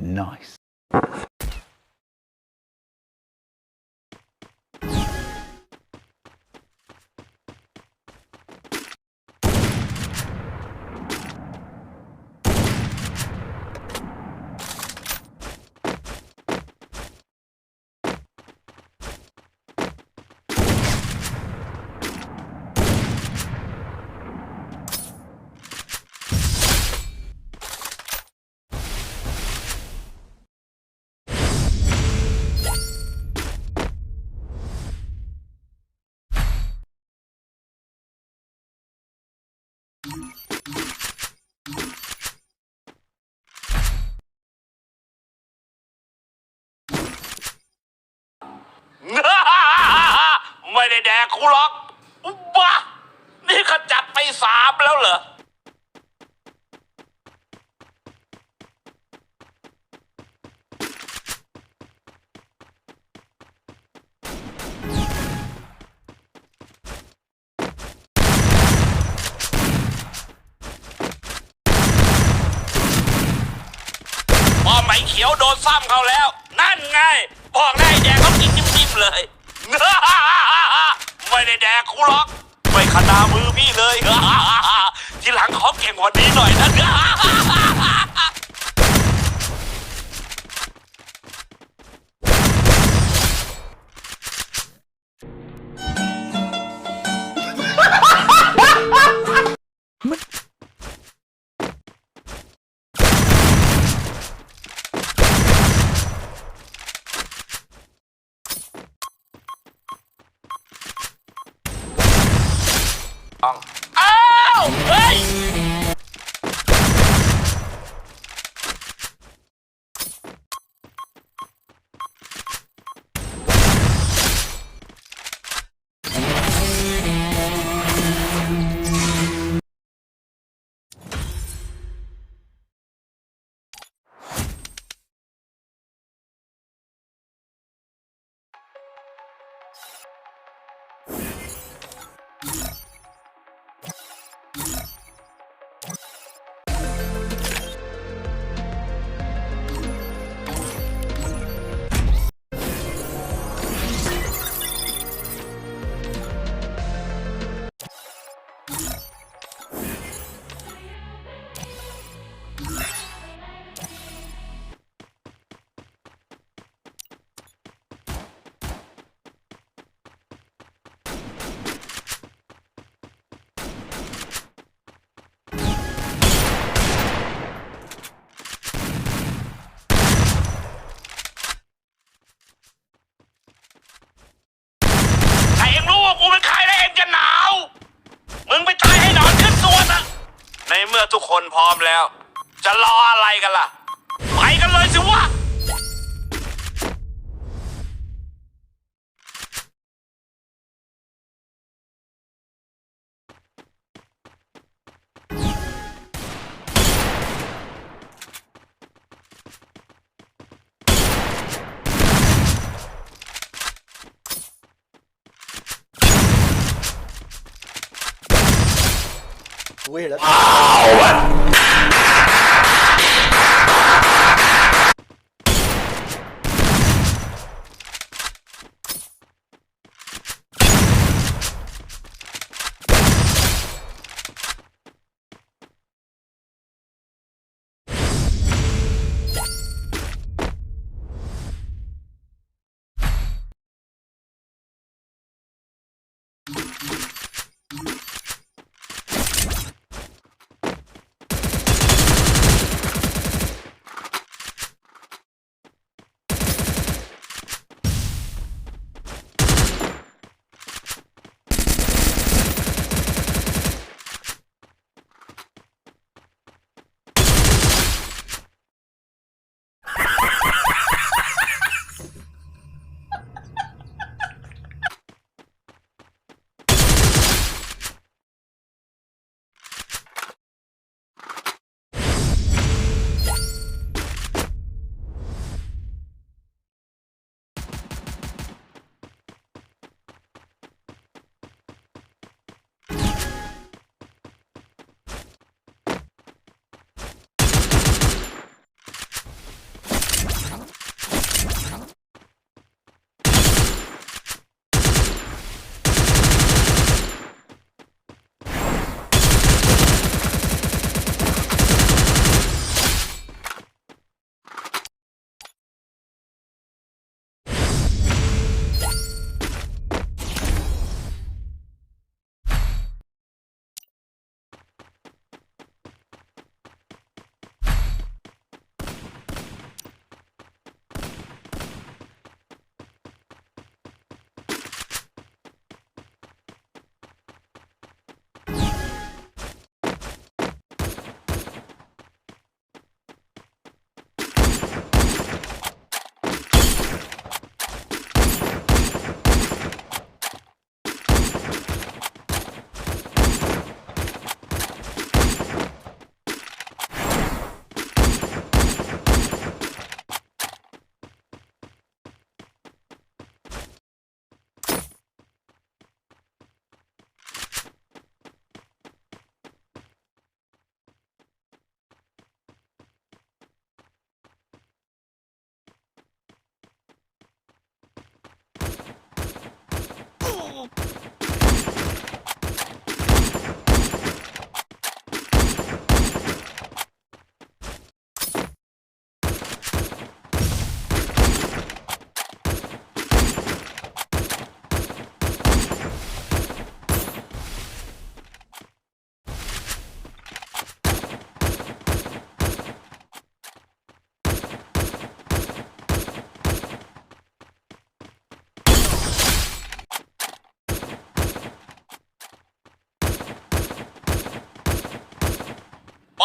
Nice. ไม่ได้แดกกูหรอกบ้านี่ขจัดไปสามแล้วเหรอ พอไหม เขียวโดนซ้ำเขาแล้ว นั่นไง บอกได้แดกเขากินนิ่มๆเลย ไม่ได้แดกคูล็อก ไม่ขนามือพี่เลย ทีหลังขอเก่งกว่านี้หน่อยนะ Yeah. พร้อมแล้ว จะรออะไรกันล่ะ กูเห็นแ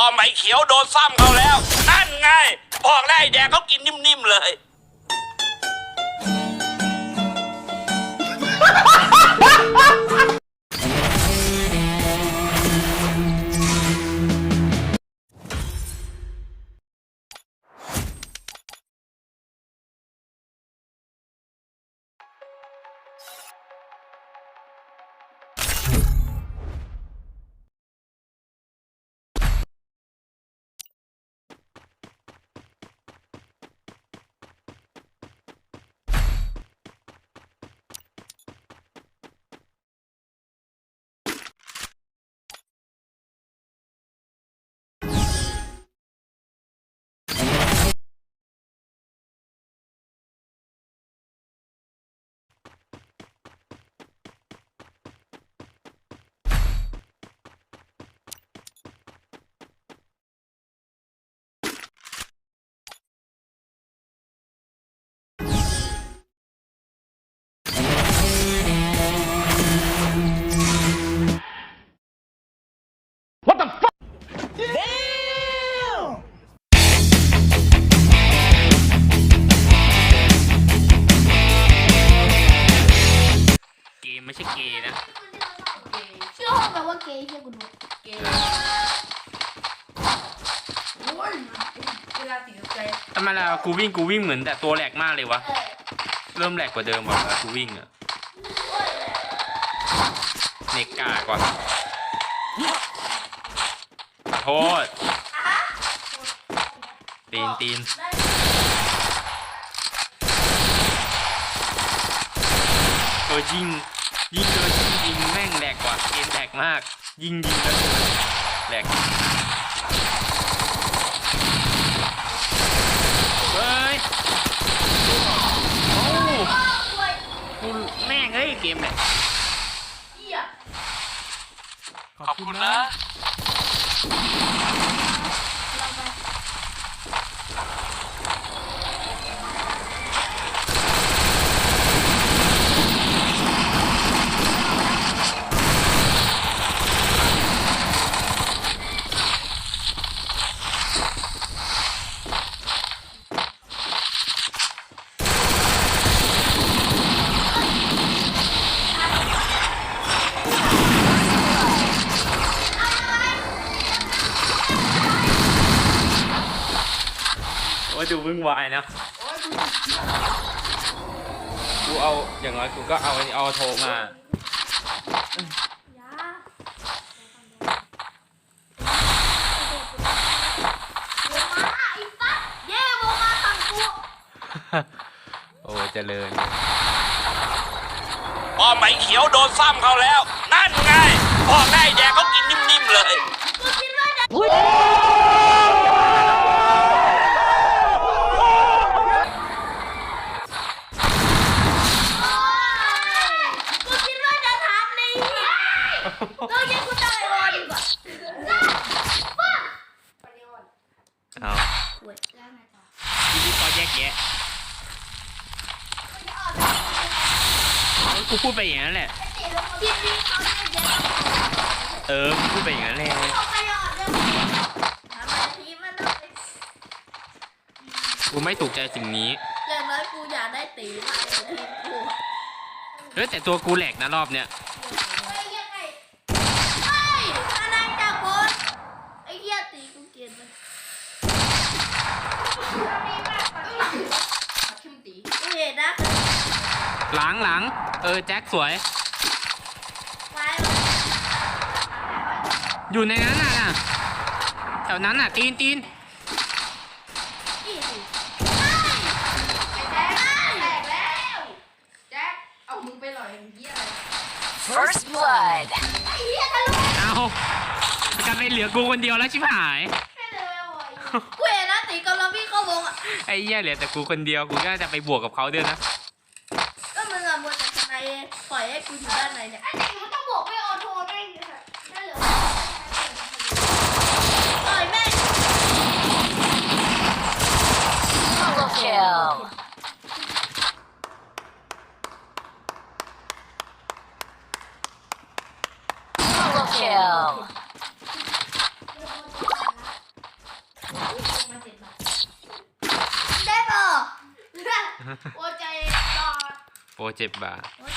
อมไอ้เขียวโดนซ้ำเขาแล้วนั่นไง บอกแล้วไอ้แดงเขากินนิ่มๆเลย กูวิ่งกูวิ่งเหมือนแต่ตัวแหลกมากเลยวะ เริ่มแหลกกว่าเดิมว่ะเวลากูวิ่งอะเนกกากว่าขอโทษ ตีนตีนเออยิงยิงเลยยิงยิงแม่งแหลกกว่าเกมแหลกมาก ยิงยิงแล้วแหลก เฮ้ยโอ้กูแม่งเฮ้ยเกมเนี่ยขอบคุณนะ โอ้ ยดูวุ่นวายนะกูเอาอย่างน้อยกูก็เอาอันนี้เอาโทรมาเย้โมมาสั่งกูโอ้เจริญป้อมไอ้เขียวโดนซ้ำเขาแล้ว นั่นไงบอกแล้วไอ้แดงเขากินนิ่มๆเลย กูคิดว่าจะกูคิดว่าจะทันนี่ก็ยังกูตายรอดีกว่า เอา เว้ยแล้วไงต่อ ชีวิตเขาแยกแยะกู พูดไปอย่างนั้นแหละทีนี้เขาได้เยอะเออกูพูดไปอย่างนั้นแหละเขาไปออกเรื่องทำไมทีมันต้องเป็นกูไม่ถูกใจสิ่งนี้อย่างน้อยกูอยากได้ตีมากเลยทีมกูเฮ้ยแต่ตัวกูแหลกนะรอบเนี้ยเฮ้ยยังไงเฮ้ยอะไรจากบนไอ้เหี้ยตีกูเกลียดมันกูเห็นนะหลังหลัง เออแจ็คสวยไว้อยู่ในนั้นน่ะน่ะ แถวนั้นน่ะ ตีนตีนอีสิไอ้แจ๊คแตกแล้วแจ๊คเอามึงไปหล่อยอย่างเงี้ยอะไร First blood. ไอ้เหี้ยทะลุเอากันไปเหลือกูคนเดียวแล้วชิบหายแค่เลยโว้ยกูเห็นนะตีกำลังวิ่งเข้าวงอะ ไอ้เหี้ยเหลือแต่กูคนเดียว กูก็จะไปบวกกับเขาด้วยนะ คุณอยู่ด้านในเนี่ยไอ้หนูต้องบอกไม่ออโต้ได้ไงค่นั่นเหรอต่อยแม่ง Double kill โอ Double เค kill ได้ปะโอ้ใจกอดโปรเจ็บบ้ย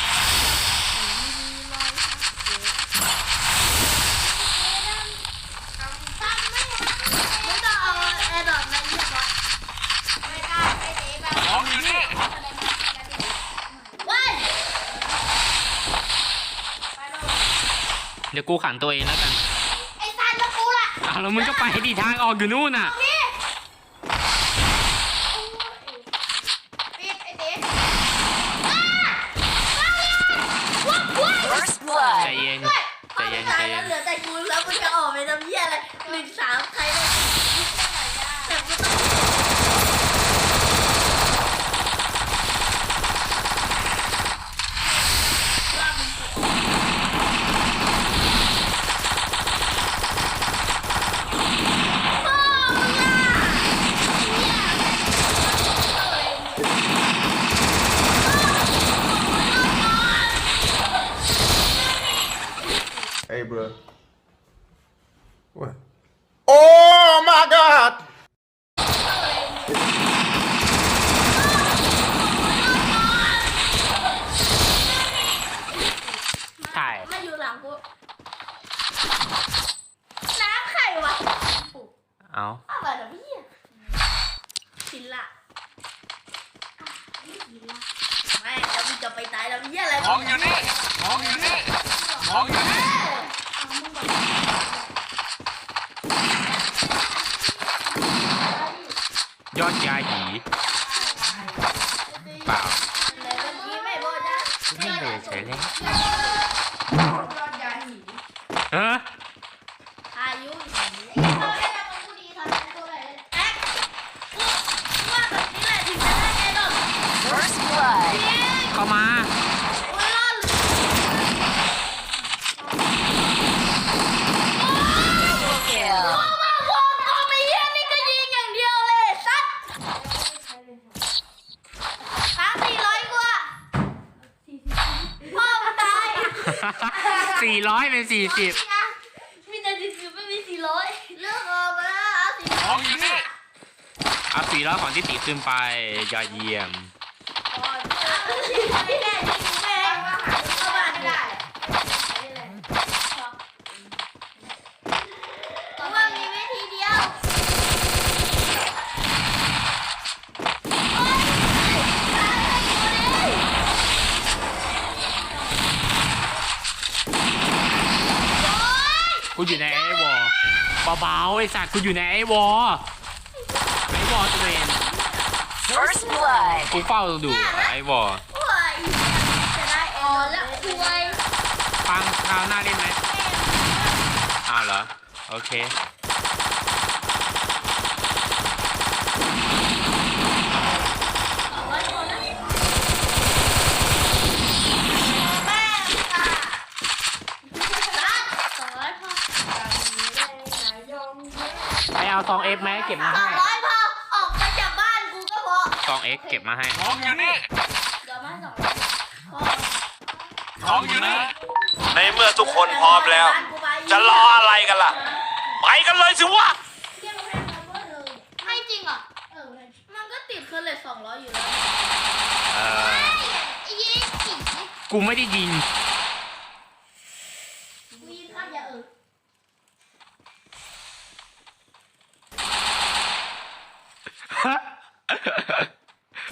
ดี๋ยวกูขันตัวเองแล้วกันไอ้ซันแล้วกูล่ะอ้าวแล้วมึงก็ไปดิทางออกอยู่นู่นน่ะ นี่ปิดไอ้เด็กอ้าว้ายว้ายว้าย First ใจ blood. เย็นใจเย็นตาใจยเย็แล้วนเหลือแต่กูแล้วมึงจะออกไปทำเหี้ยอะไรหนึ่งสามใครเลยแต่กูต้อง Cobra ยวเลยสัตว์สามสี่ร้อยกว่าพ่อมันตายสี่ร้อยเป็นสี่สิบมีแต่สี่สิบไม่มีสี่ร้อยเลือกออกมาแล้วเอาสี่ของอยู่นี่เอาสี่ร้อยของที่ตีขึ้นไปยอดเยี่ยม ไม่ได้ยิงกูแม่งเข้าบ้านไม่ได้เพราะว่ามีวิธีเดียวโอ๊ยตายแล้วกูดิโอ๊ยกูอยู่ในไอ้วอลเบาๆไอ้สัตว์กูอยู่ในไอ้วอลไอ้วอลตัวเอง First blood. กูเฝ้าดูไอ้วอล โอ๊ยจะได้เอ๋อแล้วคุย ฟังคราวหน้าเล่นไหมอ้าวเหรอ โอเคแม่ค่ะสองร้อยพอไปเอาซองเอฟไหมเก็บมาสอให้งร้อยพอ ออกไปจากบ้านกูก็พอ ซองเอ็กเก็บมาให้ ของอยู่นี่ เดี๋ยวมาสองร้อยพอ ของอยู่นี่ ในเมื่อทุกคนพร้อมแล้ว จะรออะไรกันล่ะ ไปกันเลยสิวะให้จริงเหรอมันก็ติดเคอร์เลสสองร้อยอยู่แล้วเออไอ้ยี่สิบกูไม่ได้ยิงกูยิงข้ามอย่าเออ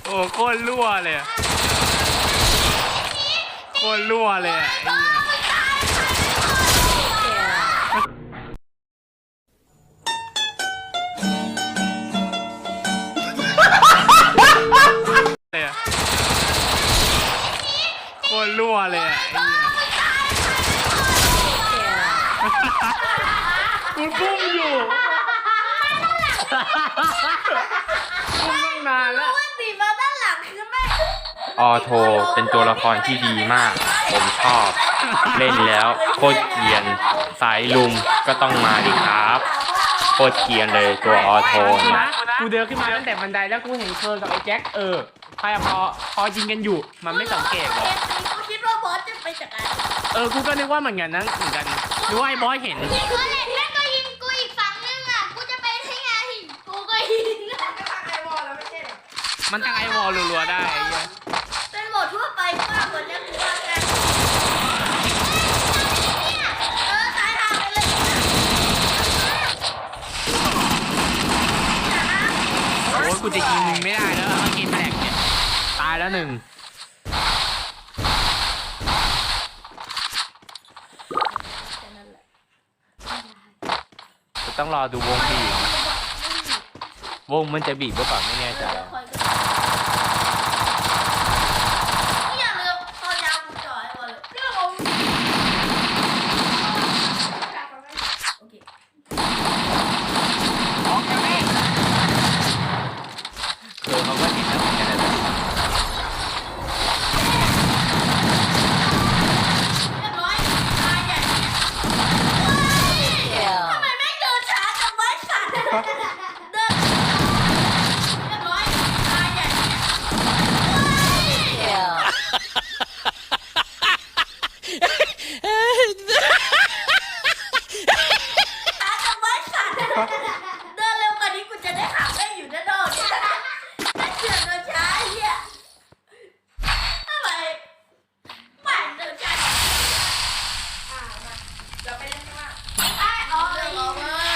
โอ้โคตรรั่วเลยอะโคตรรั่วเลยอะไอ้เหี้ย รรั่วเลยอะไอ้เหี้ยกูพุ่งอยู่พุ่งตั้งนานแล้ว ว่าตีมาด้านหลังคือแม่ออโทเป็นตัวละครที่ดีมาก ผมชอบ เล่นแล้วโคตรเกรียน สายลุมก็ต้องมาดิครับโคตรเกรียนเลยตัวออโทเนี่ยกูเดินขึ้นมาตั้งแต่บันไดแล้วกูเห็นเธอกับไอ้แจ็คเออพายพอพอยิงกันอยู่มันไม่สังเกตหรอกูคิดว่า บอสจะไปจัดการเออ กูก็นึกว่าเหมือนกันนะเหมือนกันนึกว่าไอ้บอยเห็นกูเห็นแม่งก็ยิงกูอีกฝั่งนึงอะ กูจะไปได้ไงกูก็ยิงไม่ฟังไอวอลแล้วไม่ใช่เหรอมันตั้งไอวอลรัวๆได้ไอ้เหี้ยเป็นโหมดทั่วไปมากกว่านี้คือว่าแกเนี่ยเออตายห่าไปเลยเนี่ยนะโอ้ยกูจะยิงมึงไม่ได้แล้วเมื่อกี้แตกเนี่ยตายแล้วหนึ่ง แค่นั้นแหละ จะ ต้องรอดูวงบีบวงมันจะบีบหรือเปล่าไม่แน่ใจ แล้วคอยก็นี่อย่าลืมตอนยาวกูจ่อให้ก่อนเลยเรื่องของโอเค คือเขาก็เห็นแล้วเหมือนกันนะ เรียบร้อยตายใหญ่ Kill. ทำไมไม่เดินช้าจังวะไอ้สัตว์เดินเรียบร้อยตายใหญ่ Kill. ช้าจังวะไอ้สัตว์เดินเร็วกว่านี้กูจะได้ขับได้อยู่ด้านนอกเนี่ยไม่เชื่อเดินช้าไอ้เหี้ยทำไมไม่เดินช้า อ่ามาเราไปเล่นข้างล่าง ไอ้ออกเลยเว้ย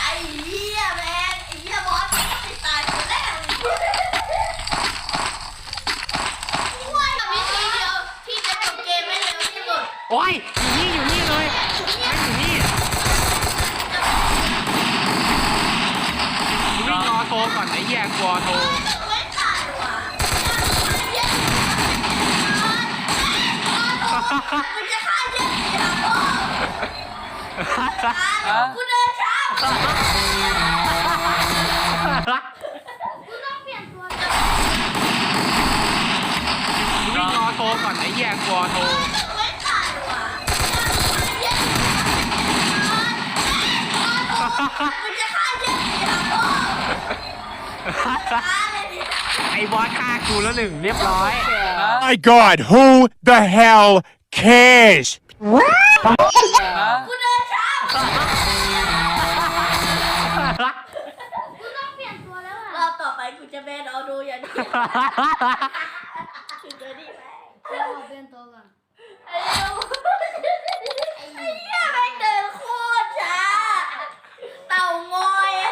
ไอ้เหี้ยแมนไอ้เหี้ยบอสมันไม่ตายคนแรกเลยว่าวิธีเดียวที่จะจบเกมให้เร็วที่สุด โอ้ย อยู่นี่ อยู่นี่เลยไม่อยู่นี่วิ่งรอโทรก่ อนไอ้แย่กลัวโทรไม่ตายว่ะมันจะฆ่าเย็นสีหพ่อกูเไอ้บอสฆ่ากูแล้วหนึ่งเรียบร้อย My God, who the hell cares? กูเดินช้ากูต้องเปลี่ยนตัวแล้วอะรอบต่อไปกูจะแบนเอาดูอย่างนี้คือเจอดีไหมเราเปลี่ยนตัวก่อนไอ้เหี้ยไอ้เหี้ยแม่งเดินโคตรช้า เต่างอยอะ